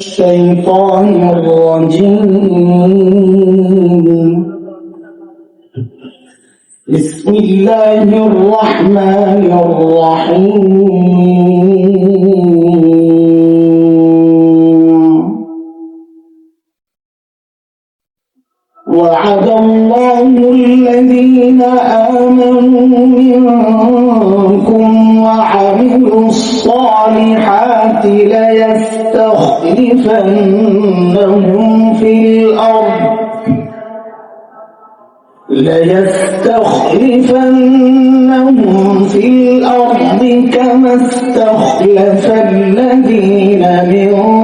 الشيطان الرجيم. بسم الله الرحمن الرحيم. وعد ليستخلفنهم في الأرض. ليستخلفنهم في الأرض كما استخلف الذين من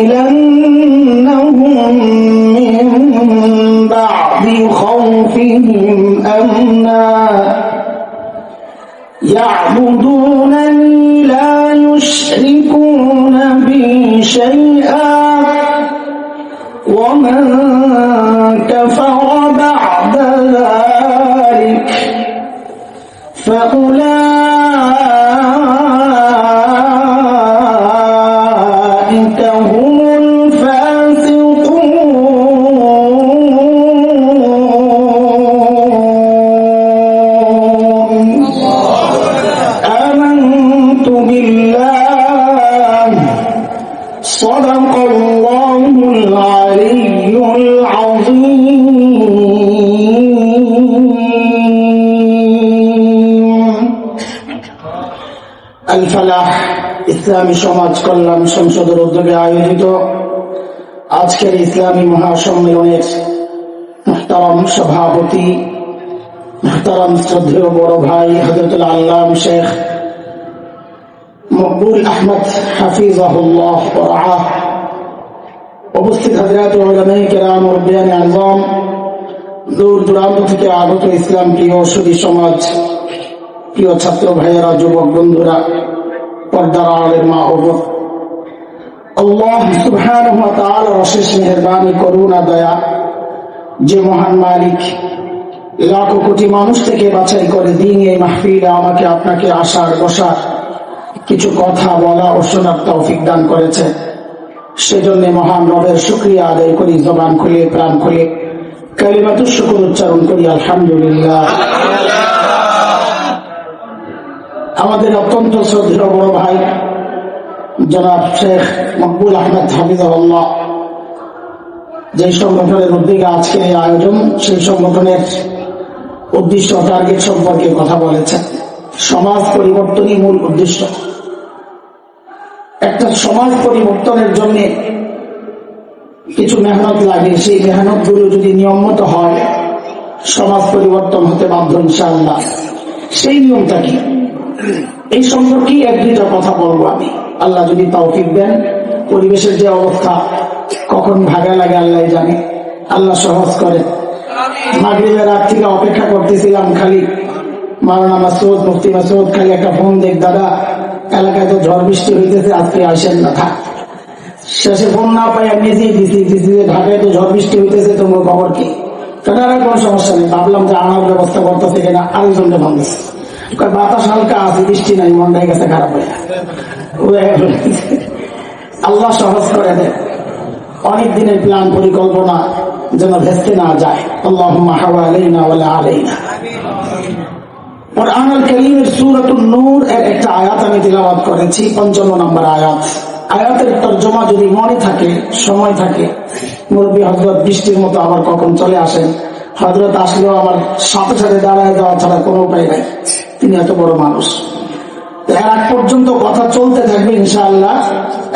وليبدلنهم من بعد خوفهم أمنا. يعبدونني لا يشركون بي شيئا. ومن كفر بعد ذلك فأولئك صدق الله العلي العظيم الفلاح ইসলামী সমাজ কল্যাণ সংসদের উদ্যোগে আয়োজিত আজকের ইসলামী মহাসম্মেলনের মোহতারাম সভাপতি মোহতারাম শ্রদ্ধেয় বড় ভাই হজরতুল আল্লাহ শেখ মকবুল আহমদ ওরাহ উপস্থিত হাজরাত দূর দূরান্ত থেকে আগত ইসলাম প্রিয় সুদী সমাজ, প্রিয় ছাত্র ভাইয়েরা, যুবক বন্ধুরা, পর্দার অশেষ মেহেরবানি, করুণা, দয়া যে মহান মালিক, লাখো কোটি মানুষ থেকে বাছাই করে দিন এই মাহফিলে আমাকে, আপনাকে আসার বসার কিছু কথা বলা ও শোনার তৌফিক দান করেছে। সেজন্য মহান রবের শুক্রিয়া আদায় করি, জবান খুলে প্রাণ খুলে কালিমাতুর শুকুর উচ্চারণ করি, আলহামদুলিল্লাহ। আমাদের অত্যন্ত শ্রদ্ধেয় বড় ভাই, জনাব শেখ মকবুল আহমেদ হাফিজাল্লাহ যে সংগঠনের উদ্যোগে আজকের এই আয়োজন, সেই সংগঠনের উদ্দেশ্য টার্গেট সম্পর্কে কথা বলেছেন। সমাজ পরিবর্তনই মূল উদ্দেশ্য একটা সমাজ পরিবর্তনের জন্য কিছু মেহনত লাগে। সেই মেহনতগুলো যদি নিয়মিত হয়, সমাজ পরিবর্তন হতে বাধ্য ইনশাআল্লাহ। সেই নিয়মটা কি? এই সম্পর্কে এক দুইটা কথা বলব আমি। আল্লাহ যদি তৌফিক দেন, পরিবেশের যে অবস্থা কখন ভাগা লাগে আল্লাহ জানে। আল্লাহ সহজ করে অপেক্ষা করতেছিলাম খালি। মাওলানা মাসুদ মুফতি মাসুদ খালি একটা ফোন দেখ দাদা। এলাকায় তো ঝড় বৃষ্টি হইতেছে, আজকে আসেন না, থাক। শেষে ফোন না পাই আমি নিজেই দিছি দিছি যে ঢাকায় তো ঝড় বৃষ্টি হইতেছে তোমার খবর কি? কারণ কোনো সমস্যা নেই? ভাবলাম যে আনার ব্যবস্থা করতেছে কিনা, আরেকজনকে ভাবতেছে কয়, বাতাস হালকা আছে, বৃষ্টি নাই, মনটাই গেছে খারাপ হয়ে আল্লাহ সহজ করে দেয়। অনেক দিনের প্ল্যান পরিকল্পনা যেন ভেস্তে না যায়। আল্লাহ হাওয়া আলাইনা ওয়ালা আলাইনা। বৃষ্টির মতো আবার কখন চলে আসেন? হজরত আসলেও আমার সাথে সাথে দাঁড়ায় দেওয়া ছাড়া কোনো উপায় নাই। তিনি এত বড় মানুষ। এর আগ পর্যন্ত কথা চলতে থাকবে ইনশাআল্লাহ।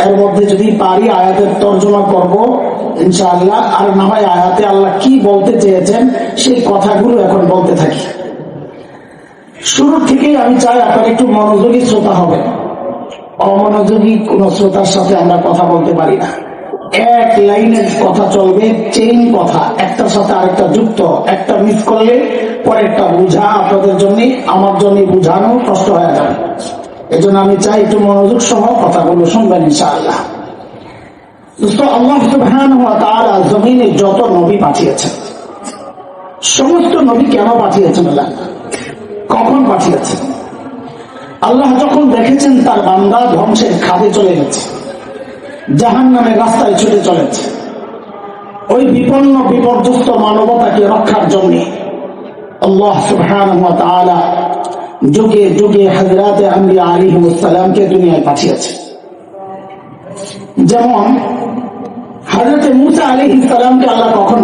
এর মধ্যে যদি পারি আয়াতের তর্জমা করব, ইনশাআল্লাহ। আর না হয় আয়াতে আল্লাহ কি বলতে চেয়েছেন, সেই কথাগুলো এখন বলতে থাকি। শুরু থেকেই আমি চাই আপনার একটু মনোযোগী শ্রোতা হবে অমনোযোগী কোন শ্রোতার সাথে আমরা কথা বলতে পারি না। এক লাইনের কথা চলবে চেইন কথা। একটার সাথে আরেকটা যুক্ত। একটা মিস করলে পরেরটা বুঝা আপনাদের জন্য আমার জন্য বুঝানো কষ্ট হয়ে যাবে। এজন্য আমি চাই একটু মনোযোগ সহ কথাগুলো শুনবেন ইনশাআল্লাহ। তো আল্লাহ সুবহানাহু ওয়া তাআলা জমিনে যত নবী পাঠিয়েছেন, সমস্ত নবী কেন পাঠিয়েছেন আল্লাহ? কখন পাঠিয়েছেন আল্লাহ যখন দেখেছেন তার বান্দা ধ্বংসের খাদে চলে গেছে জাহান নামে রাস্তায় ছুটে চলেছে। ওই বিপন্ন, বিপর্যস্ত মানবতাকে রক্ষার জন্য আল্লাহ তাআলা যুগে যুগে হযরতে আম্বিয়া আলাইহিস সালামকে দুনিয়ায় পাঠিয়েছে। যেমন হযরতে মুসা আলাইহিস সালামকে আল্লাহ কখন